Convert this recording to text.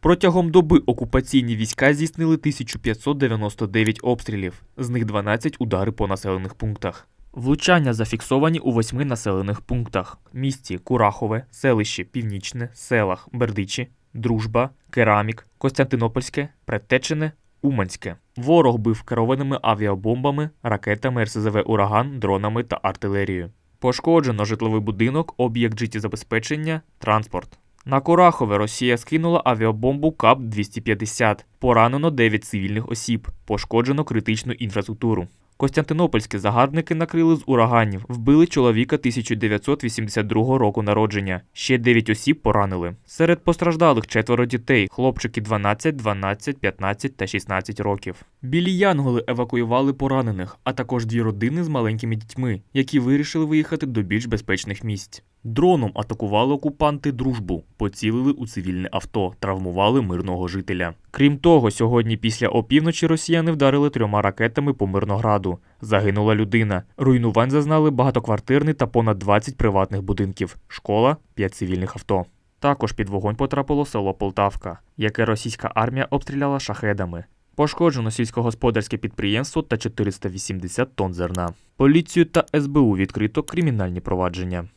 Протягом доби окупаційні війська здійснили 1599 обстрілів, з них 12 удари по населених пунктах. Влучання зафіксовані у восьми населених пунктах: місті Курахове, селище Північне, селах Бердичі, Дружба, Керамік, Костянтинопольське, Предтечене, Уманське. Ворог бив керованими авіабомбами, ракетами РСЗВ Ураган, дронами та артилерією. Пошкоджено житловий будинок, об'єкт життєзабезпечення, транспорт. На Курахове Росія скинула авіабомбу КАП-250. Поранено 9 цивільних осіб. Пошкоджено критичну інфраструктуру. Костянтинопольські загарбники накрили з ураганів, вбили чоловіка 1982 року народження. Ще 9 осіб поранили. Серед постраждалих четверо дітей, хлопчики 12, 12, 15 та 16 років. Білі янголи евакуювали поранених, а також дві родини з маленькими дітьми, які вирішили виїхати до більш безпечних місць. Дроном атакували окупанти дружбу, поцілили у цивільне авто, травмували мирного жителя. Крім того, сьогодні після опівночі росіяни вдарили трьома ракетами по Мирнограду. Загинула людина. Руйнувань зазнали багатоквартирний та понад 20 приватних будинків, школа, 5 цивільних авто. Також під вогонь потрапило село Полтавка, яке російська армія обстріляла шахедами. Пошкоджено сільськогосподарське підприємство та 480 тонн зерна. Поліцію та СБУ відкрито кримінальні провадження.